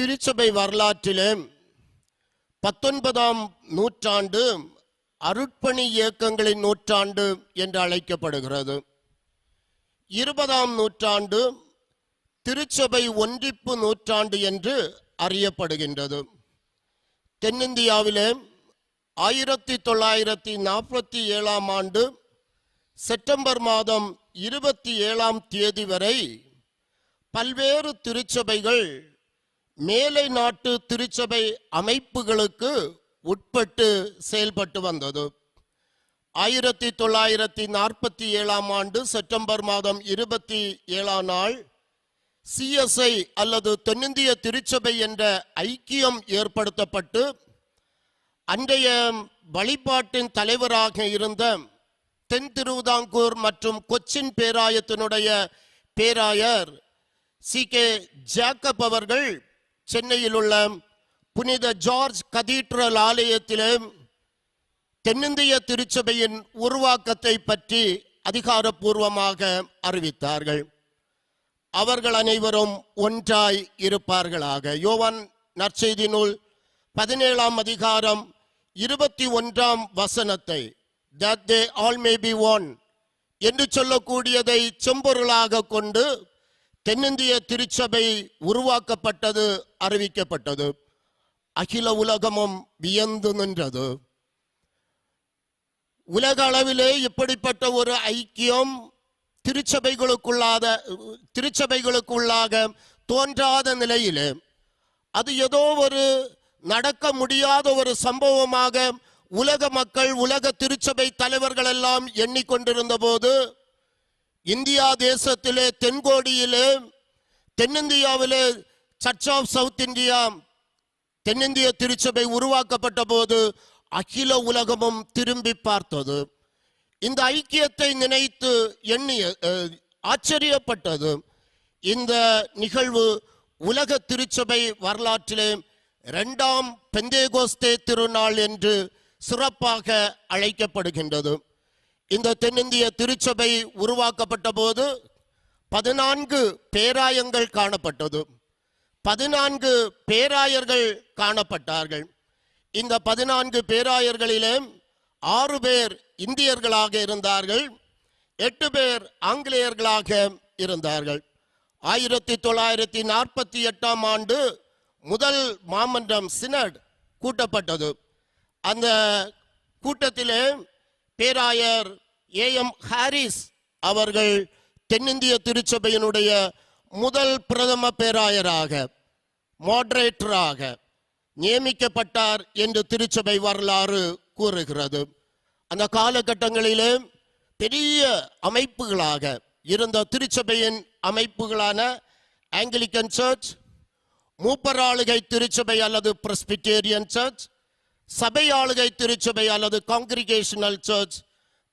திருச்சபை வரலாற்றிலே பத்தொன்பதாம் நூற்றாண்டு அருட்பணி இயக்கங்களின் நூற்றாண்டு என்று அழைக்கப்படுகிறது. இருபதாம் நூற்றாண்டு திருச்சபை ஒன்றிப்பு நூற்றாண்டு என்று அறியப்படுகின்றது. தென்னிந்தியாவிலே ஆயிரத்தி தொள்ளாயிரத்தி நாற்பத்தி ஏழாம் ஆண்டு செப்டம்பர் மாதம் இருபத்தி ஏழாம் தேதி வரை பல்வேறு திருச்சபைகள் மேலை நாட்டு திருச்சபை அமைப்புகளுக்கு உட்பட்டு செயல்பட்டு வந்தது. ஆயிரத்தி தொள்ளாயிரத்தி நாற்பத்தி ஏழாம் ஆண்டு செப்டம்பர் மாதம் இருபத்தி ஏழாம் நாள் சிஎஸ்ஐ அல்லது தென்னிந்திய திருச்சபை என்ற ஐக்கியம் ஏற்படுத்தப்பட்டு அன்றைய வழிபாட்டின் தலைவராக இருந்த தென் திருவிதாங்கூர் மற்றும் கொச்சின் பேராயத்தினுடைய பேராயர் சி கே ஜாக்கப் அவர்கள் சென்னையில் உள்ள புனித ஜார்ஜ் கதீட்ரல் ஆலயத்திலே தென்னிந்திய திருச்சபையின் உருவாக்கத்தை பற்றி அதிகாரப்பூர்வமாக அறிவித்தார்கள். அவர்கள் அனைவரும் ஒன்றாய் இருப்பார்களாக. யோவான் நற்செய்தி நூல் பதினேழாம் அதிகாரம் இருபத்தி ஒன்றாம் வசனத்தை that they all may be one என்று சொல்லக்கூடியதை செம்பொருளாக கொண்டு தென்னிந்திய திருச்சபை உருவாக்கப்பட்டது அறிவிக்கப்பட்டது. அகில உலகமும் வியந்து நின்றது. உலக அளவிலே இப்படிப்பட்ட ஒரு ஐக்கியம் திருச்சபைகளுக்குள்ளாத திருச்சபைகளுக்குள்ளாக தோன்றாத நிலையிலே அது ஏதோ ஒரு நடக்க முடியாத ஒரு சம்பவமாக உலக மக்கள் உலக திருச்சபை தலைவர்கள் எல்லாம் எண்ணிக்கொண்டிருந்த போது இந்தியா தேசத்திலே தென்கோடியிலே தென்னிந்தியாவிலே சர்ச் ஆஃப் சவுத் இந்தியா தென்னிந்திய திருச்சபை உருவாக்கப்பட்ட போது அகில உலகமும் திரும்பி பார்த்தது. இந்த ஐக்கியத்தை நினைத்து எண்ணிய ஆச்சரியப்பட்டது. இந்த நிகழ்வு உலக திருச்சபை வரலாற்றிலே இரண்டாம் பெந்தேகோஸ்தே திருநாள் என்று சிறப்பாக அழைக்கப்படுகின்றது. இந்த தென்னிந்திய திருச்சபை உருவாக்கப்பட்ட போது பதினான்கு பேராயங்கள் காணப்பட்டது. பதினான்கு பேராயர்கள் காணப்பட்டார்கள். இந்த பதினான்கு பேராயர்களிலே ஆறு பேர் இந்தியர்களாக இருந்தார்கள். எட்டு பேர் ஆங்கிலேயர்களாக இருந்தார்கள். ஆயிரத்தி தொள்ளாயிரத்தி நாற்பத்தி எட்டாம் ஆண்டு முதல் மாமன்றம் சினட் கூட்டப்பட்டது. அந்த கூட்டத்திலே பேராயர் ஏ எம் ஹாரிஸ் அவர்கள் தென்னிந்திய திருச்சபையினுடைய முதல் பிரதம பேராயராக மாடரேட்டராக நியமிக்கப்பட்டார் என்று திருச்சபை வரலாறு கூறுகிறது. அந்த காலகட்டங்களிலே பெரிய அமைப்புகளாக இருந்த திருச்சபையின் அமைப்புகளான ஆங்கிலிக்கன் சர்ச் மூப்பராளுகை திருச்சபை அல்லது பிரஸ்பிட்டேரியன் சர்ச் சபை ஆளுகை திருச்சபை அல்லது காங்கிரிகேஷனல் சர்ச்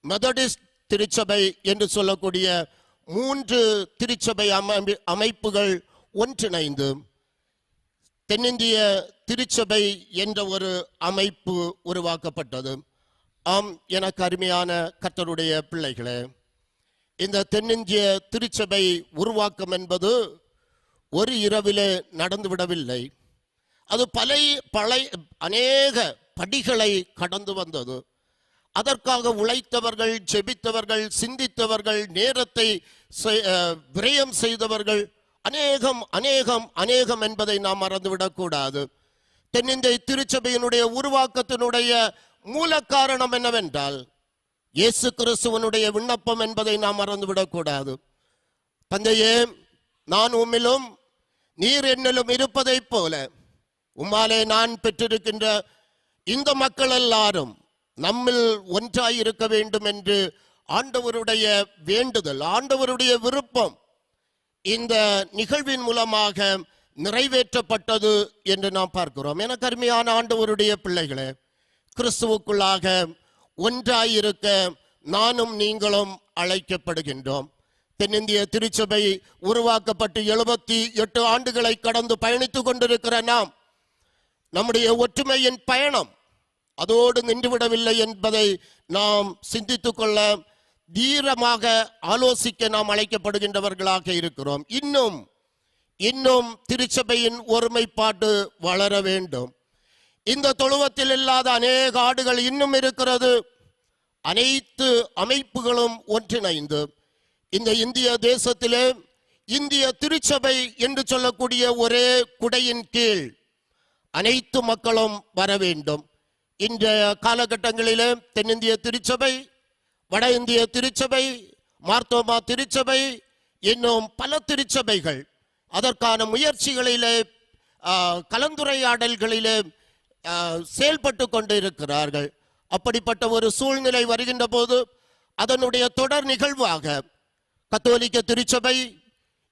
மெதடிஸ்ட் திருச்சபை என்று சொல்லக்கூடிய மூன்று திருச்சபை அமை- அமைப்புகள் ஒன்றிணைந்து தென்னிந்திய திருச்சபை என்ற ஒரு அமைப்பு உருவாக்கப்பட்டது. ஆம் எனக்கு அருமையான கர்த்தருடைய பிள்ளைகளே இந்த தென்னிந்திய திருச்சபை உருவாக்கம் என்பது ஒரு இரவிலே நடந்துவிடவில்லை. அது பல பழைய அநேக படிகளை கடந்து வந்தது. அதற்காக உழைத்தவர்கள் ஜெபித்தவர்கள் சிந்தித்தவர்கள் நேரத்தை செய்- அஹ், விரயம் செய்தவர்கள் அநேகம் அநேகம் அநேகம் என்பதை நாம் மறந்துவிடக்கூடாது. தென்னிந்திய திருச்சபையினுடைய உருவாக்கத்தினுடைய மூல காரணம் என்னவென்றால் இயேசு கிறிஸ்துவனுடைய விண்ணப்பம் என்பதை நாம் மறந்துவிடக்கூடாது. தந்தையே நான் உம்மிலும் நீர் என்னிலும் இருப்பதைப் போல உம்மாலே நான் பெற்றிருக்கின்ற இந்த மக்கள் எல்லாரும் நம்மில் ஒன்றாய் இருக்க வேண்டும் என்று ஆண்டவருடைய வேண்டுதல் ஆண்டவருடைய விருப்பம் இந்த நிகழ்வின் மூலமாக நிறைவேற்றப்பட்டது என்று நாம் பார்க்கிறோம். என கருமையான ஆண்டவருடைய பிள்ளைகளே கிறிஸ்துவுக்குள்ளாக ஒன்றாயிருக்க நானும் நீங்களும் அழைக்கப்படுகின்றோம். தென்னிந்திய திருச்சபை உருவாக்கப்பட்டு எழுபத்தி எட்டு ஆண்டுகளை கடந்து பயணித்துக் கொண்டிருக்கிற நாம் நம்முடைய ஒற்றுமையின் பயணம் அதோடு நின்றுவிடவில்லை என்பதை நாம் சிந்தித்துக் கொள்ள தீரமாக ஆலோசிக்க நாம் அழைக்கப்படுகின்றவர்களாக இருக்கிறோம். இன்னும் இன்னும் திருச்சபையின் ஒருமைப்பாடு வளர வேண்டும். இந்த தொழுவத்தில் இல்லாத அநேக ஆடுகள் இன்னும் இருக்கிறது. அனைத்து அமைப்புகளும் ஒன்றிணைந்து இந்த இந்திய தேசத்திலே இந்திய திருச்சபை என்று சொல்லக்கூடிய ஒரே குடையின் கீழ் அனைத்து மக்களும் வர வேண்டும். இன்றைய காலகட்டங்களிலே தென்னிந்திய திருச்சபை வட இந்திய திருச்சபை மார்த்தோமா திருச்சபை இன்னும் பல திருச்சபைகள். அதற்கான முயற்சிகளிலே கலந்துரையாடல்களிலே செயல்பட்டு கொண்டு இருக்கிறார்கள் அப்படிப்பட்ட ஒரு சூழ்நிலை வருகின்ற போது அதனுடைய தொடர் நிகழ்வாக கத்தோலிக்க திருச்சபை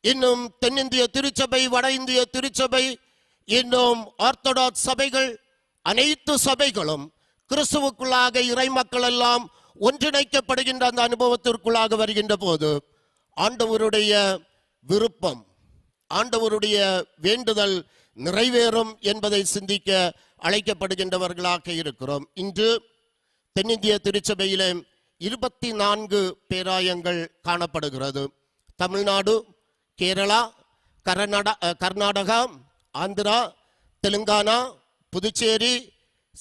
இன்னும் தென்னிந்திய திருச்சபை வட இந்திய திருச்சபை இன்னும் ஆர்த்தடாக்ஸ் சபைகள் அனைத்து சபைகளும் கிறிஸ்துவுக்குள்ளாக இறை மக்கள் எல்லாம் ஒன்றிணைக்கப்படுகின்ற அந்த அனுபவத்திற்குள்ளாக வருகின்ற போது ஆண்டவருடைய விருப்பம் ஆண்டவருடைய வேண்டுதல் நிறைவேறும் என்பதை சிந்திக்க அழைக்கப்படுகின்றவர்களாக இருக்கிறோம். இன்று தென்னிந்திய திருச்சபையிலே இருபத்தி நான்கு பேராயங்கள் காணப்படுகிறது. தமிழ்நாடு கேரளா கர்நாடகா அஹ், கர்நாடகா ஆந்திரா தெலுங்கானா புதுச்சேரி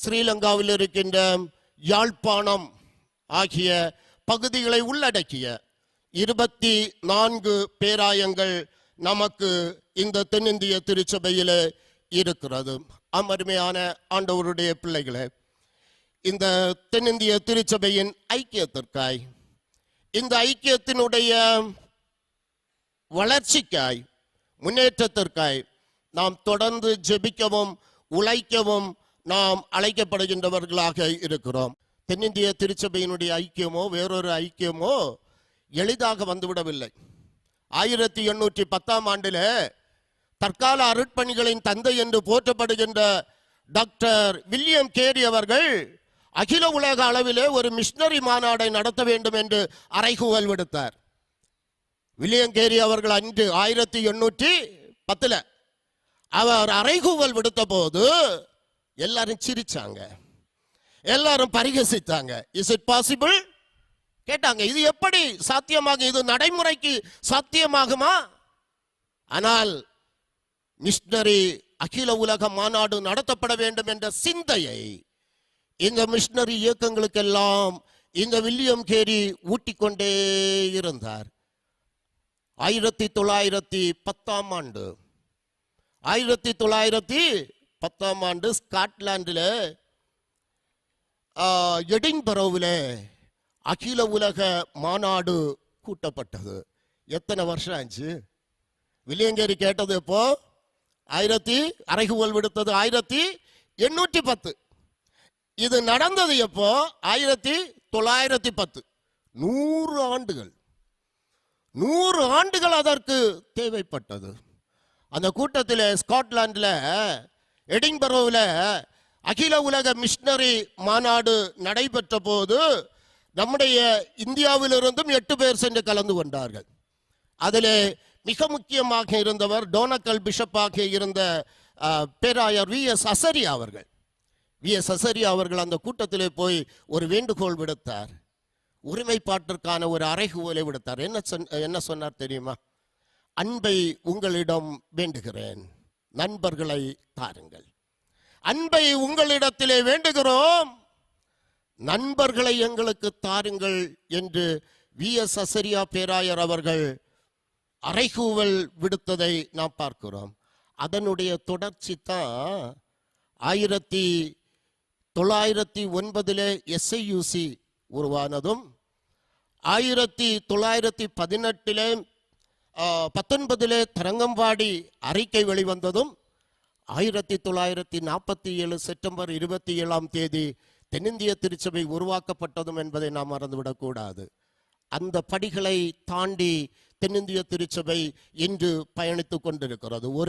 ஸ்ரீலங்காவில் இருக்கின்ற யாழ்ப்பாணம் ஆகிய பகுதிகளை உள்ளடக்கிய இருபத்தி நான்கு பேராயங்கள் நமக்கு இந்த தென்னிந்திய திருச்சபையில் இருக்கிறது. அமருமையான ஆண்டவருடைய பிள்ளைகளே இந்த தென்னிந்திய திருச்சபையின் ஐக்கியத்திற்காய் இந்த ஐக்கியத்தினுடைய வளர்ச்சிக்காய் முன்னேற்றத்திற்காய் நாம் தொடர்ந்து ஜெபிக்கவும் உழைக்கவும் நாம் அழைக்கப்படுகின்றவர்களாக இருக்கிறோம். தென்னிந்திய திருச்சபையினுடைய ஐக்கியமோ வேறொரு ஐக்கியமோ எளிதாக வந்துவிடவில்லை. ஆயிரத்தி எண்ணூற்றி பத்தாம் ஆண்டில் தற்கால அருட்பணிகளின் தந்தை என்று போற்றப்படுகின்ற டாக்டர் வில்லியம் கேரி அவர்கள் அகில உலக அளவிலே ஒரு மிஷினரி மாநாடை நடத்த வேண்டும் என்று அறைகூவல் விடுத்தார். வில்லியம் கேரி அவர்கள் அன்று ஆயிரத்தி எண்ணூற்றி பத்தில் அவர் அறைகூவல் விடுத்த போது எல்லாரும் சிரிச்சாங்க. எல்லாரும் பரிகசித்தாங்க. இஸ் இட் பாசிபிள் கேட்டாங்க இது எப்படி சாத்தியமாக இது நடைமுறைக்கு சாத்தியமாகுமா? ஆனால் மிஷினரி அகில உலக மாநாடு நடத்தப்பட வேண்டும் என்ற சிந்தையை இந்த மிஷினரி இயக்கங்களுக்கெல்லாம் இந்த வில்லியம் கேரி ஊட்டிக்கொண்டே இருந்தார். ஆயிரத்தி தொள்ளாயிரத்தி பத்தாம் ஆண்டு ஆயிரத்தி தொள்ளாயிரத்தி பத்தாம் ஆண்டு ஸ்காட்லாண்டில் எடின்பரோவில் அகில உலக மாநாடு கூட்டப்பட்டது. எத்தனை வருஷம் ஆச்சு? வில்லியங்கேரி கேட்டது இப்போ ஆயிரத்தி அறைகுவல் விடுத்தது ஆயிரத்தி எண்ணூற்றி பத்து. இது நடந்தது எப்போ? ஆயிரத்தி தொள்ளாயிரத்தி பத்து. நூறு ஆண்டுகள். நூறு ஆண்டுகள் அதற்கு தேவைப்பட்டது. அந்த கூட்டத்தில் ஸ்காட்லாண்டில் எடின்பரோவில் அகில உலக மிஷினரி மாநாடு நடைபெற்ற போது நம்முடைய இந்தியாவிலிருந்தும் எட்டு பேர் சென்று கலந்து கொண்டார்கள். அதில் மிக முக்கியமாக இருந்தவர் டோனக்கல் பிஷப்பாக இருந்த பேராயர் வி. எஸ். அசரியா அவர்கள். வி. எஸ். அசரியா அவர்கள் அந்த கூட்டத்திலே போய் ஒரு வேண்டுகோள் விடுத்தார். உரிமைப்பாட்டிற்கான ஒரு அறைகூவலை விடுத்தார். என்ன சொன் என்ன சொன்னார் தெரியுமா? அன்பை உங்களிடம் வேண்டுகிறேன். நண்பர்களை தாருங்கள். அன்பை உங்களிடத்திலே வேண்டுகிறோம். நண்பர்களை எங்களுக்கு தாருங்கள் என்று வி. எஸ். அசரியா பேராயர் அவர்கள் அறைகூவல் விடுத்ததை நாம் பார்க்கிறோம். அதனுடைய தொடர்ச்சி தான் ஆயிரத்தி தொள்ளாயிரத்தி ஒன்பதில் எஸ்ஐயூசி உருவானதும் ஆயிரத்தி தொள்ளாயிரத்தி பதினெட்டில் பத்தொன்பதிலே தரங்கம்பாடி அறிக்கை வெளிவந்ததும் ஆயிரத்தி தொள்ளாயிரத்தி நாற்பத்தி ஏழு செப்டம்பர் இருபத்தி ஏழாம் தேதி தென்னிந்திய திருச்சபை உருவாக்கப்பட்டதும் என்பதை நாம் மறந்துவிடக்கூடாது. அந்த படிகளை தாண்டி தென்னிந்திய திருச்சபை இன்று பயணித்துக் கொண்டிருக்கிறது. ஒரு